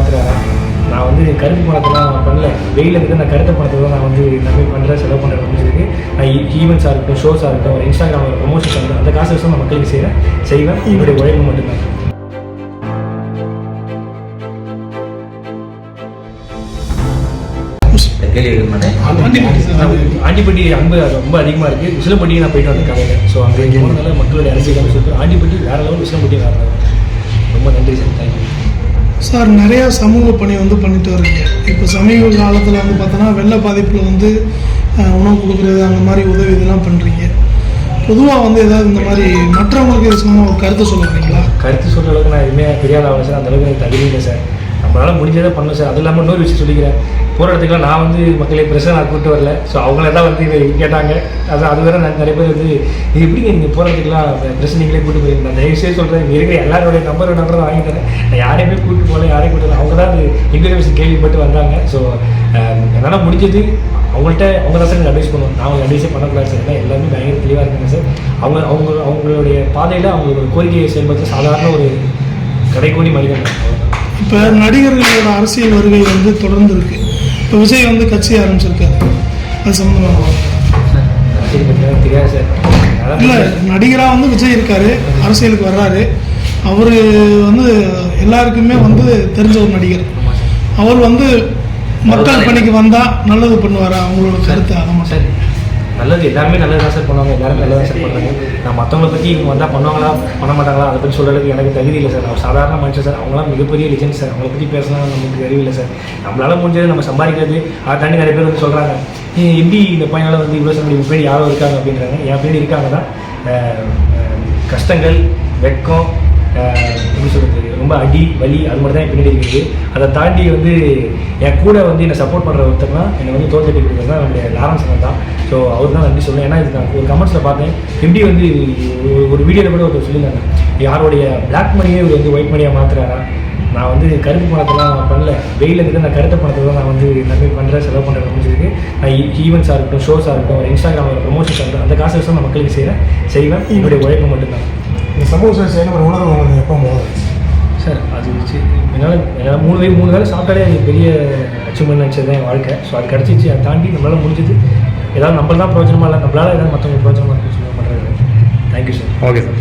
மாற்றுறாரா நான் வந்து கருப்பு பணத்தெல்லாம் நான் பண்ணல. வெயில இருந்து நான் கருத்த பணத்தை தான் நான் வந்து நம்பி பண்ணுறேன் செலவு பண்ணுறேன் அப்படின்னு சொல்லி நான் ஈவெண்ட்ஸாக இருக்கட்டும் ஷோஸாக இருக்கட்டும் ஒரு இன்ஸ்டாகிராம் ப்ரொமோஷன்ஸ் ஆகட்டும் அந்த காசு நான் மக்களுக்கு செய்கிறேன் செய்வேன். என்னுடைய உழைப்பு மட்டும்தான். ஆண்டிப்பட்டி அன்பு ரொம்ப அதிகமாக இருக்குது உசிலம்பட்டி நான் போயிட்டு வந்தேன் காலையில். ஸோ அங்கே போனதால மக்களுடைய அரசியல் சொல்லிட்டு ஆண்டிப்பட்டி வேறு லெவல் உசிலம்பட்டி வேறு லெவல் ரொம்ப நன்றி சார். தேங்க்யூ சார் நிறையா சமூக பணி வந்து பண்ணிட்டு வரீங்க இப்போ சமீப காலத்தில் வந்து பார்த்தோன்னா வெள்ள பாதிப்பில் வந்து உணவு கொடுக்குறது அந்த மாதிரி உதவி இதெல்லாம் பண்ணுறீங்க பொதுவாக வந்து ஏதாவது இந்த மாதிரி மற்றவங்களுக்கு இது சம்பந்தமா ஒரு கருத்து சொல்லுறீங்களா கருத்து சொல்கிற அளவுக்கு நான் எதுவுமே பெரிய ஆள் சார் அந்த அளவுக்கு எனக்கு தகுதி இல்லை சார். நம்மளால் முடிஞ்சதை பண்ணணும் சார். அது இல்லாமல் இன்னொரு விஷயம் சொல்லிக்கிறேன். போகிற இடத்துக்குலாம் நான் வந்து மக்களை பிரச்சனை நான் கூப்பிட்டு வரல. ஸோ அவங்கள தான் வந்து இதை கேட்டாங்க. அது அது வேற நான் நிறைய பேர் வந்து இது எப்படிங்க நீங்கள் போகிற இடத்துக்குலாம் பிரச்சனை நீங்களே கூப்பிட்டு போயிருங்க நான் தயவு செய்து சொல்கிறேன் இங்கே இருக்கிற எல்லாருடைய நம்பர் நம்பர் வாங்கி தரேன். நான் யாரையுமே கூப்பிட்டு போகல யாரையும் கூப்பிட்டு வரல. அவங்க தான் அது இன்ஃபர்மேஷன் கேள்விப்பட்டு வந்தாங்க. ஸோ என்னால் முடிஞ்சது அவங்கள்ட்ட அவங்க தான் சார் அட்வைஸ் பண்ணுவோம் நான் அவங்க அட்வைஸே பண்ணக்கூடாது சார் ஏன்னா எல்லாமே பயங்கர தெளிவாக இருக்காங்க சார். அவங்க அவங்க அவங்களுடைய பாதையில் அவங்களோட கோரிக்கையை செயல்படுத்த சாதாரண ஒரு கடைக்கோடி மனிதன். அவ்வளவுதான். இப்போ நடிகர்களோட அரசியல் வருகை வந்து தொடர்ந்து இருக்கு இப்போ விஜய் வந்து கட்சி ஆரம்பிச்சிருக்காரு. அது சம்மந்தமாக இல்லை நடிகராக வந்து விஜய் இருக்காரு. அரசியலுக்கு வர்றாரு. அவர் வந்து எல்லாருக்குமே வந்து தெரிஞ்ச ஒரு நடிகர். அவர் வந்து மக்கள் பணிக்கு வந்தால் நல்லது பண்ணுவார்? அவங்களோட கருத்து ஆமாம் சார். நல்லது. எல்லாருமே நல்லது தான் சார் பண்ணுவாங்க. எல்லாருமே நல்லதாக சார் பண்ணுறாங்க நான் மற்றவங்கள பற்றி இவங்க வந்தால் பண்ணுவாங்களா பண்ண மாட்டாங்களா அதை பற்றி சொல்கிறதுக்கு எனக்கு தகுதி இல்லை சார் நான் சாதாரண மனுஷன் சார் அவங்களாம் மிகப்பெரிய லிஜன் சார் அவங்கள பற்றி பேசலாம் நமக்கு அறிவில்லை சார் நம்மளால் முடிஞ்சது நம்ம சம்பாதிக்கிறது அதை தாண்டி நிறைய பேர் வந்து சொல்கிறாங்க எப்படி இந்த பையனால் வந்து இவ்வளோ சம்பளம் பேர் யாரோ இருக்காங்க? அப்படின்றாங்க. என் பேர் இருக்காங்க தான். கஷ்டங்கள் வெட்கம் எப்படி சொல்கிறது ரொம்ப அடி வலி அது மட்டும் தான் பின்னாடி இருக்குது அதை தாண்டி வந்து என் கூட வந்து என்னை சப்போர்ட் பண்ணுற ஒருத்தர்னா என்னை வந்து தோத்தட்டி இருக்கிறது தான் என்னுடைய லாரன்ஸ் தான் ஸோ அவர் தான் நன்றி சொல்லுவேன் ஏன்னா இது நான் ஒரு கமெண்ட்ஸில் பார்த்தேன். எப்படி வந்து ஒரு- ஒரு வீடியோவில் கூட ஒருத்தர் சொல்லியிருந்தாங்க. யாருடைய பிளாக் மணியே இவர் வந்து ஒயிட் மணியாக மாற்றுறாரா நான் வந்து கருப்பு பணத்தெல்லாம் பண்ணல. வெயிலில் இருந்து நான் கருத்த பணத்தை e-, தான் நான் வந்து நம்பி பண்ணுறேன் செலவு பண்ணுறேன் அப்படின்னு சொல்லி நான் ஈவெண்ட்ஸாக இருக்கட்டும் ஷோஸாக இருக்கட்டும் ஒரு இன்ஸ்டாகிராம் ப்ரொமோஷன்ஸ் ஆகட்டும் அந்த காசு வச்சு நான் மக்களுக்கு செய்கிறேன் செய்வேன். என்னுடைய உழைப்பு மட்டும்தான். இந்த சமூக சேவை செய்யணும் ஒரு உணர்வு உங்களுக்கு எப்போ போகுது சார் அது வச்சு என்னால் என்னால் மூணு வயது மூணு வேலை சாப்பிட்டாலே அது பெரிய அச்சீவ்மெண்ட் நினச்சது தான் என் வாழ்க்கை. ஸோ அது கிடச்சிச்சு அதை தாண்டி நம்மளால் முடிஞ்சது. ஏதாவது நம்மள தான் பிரோஜனமாக இல்லை நம்மளால் ஏதாவது மற்றவங்களுக்கு பிரோஜனமாக இருக்குன்னு சொல்லி பண்ணுறது தேங்க்யூ சார் ஓகே சார்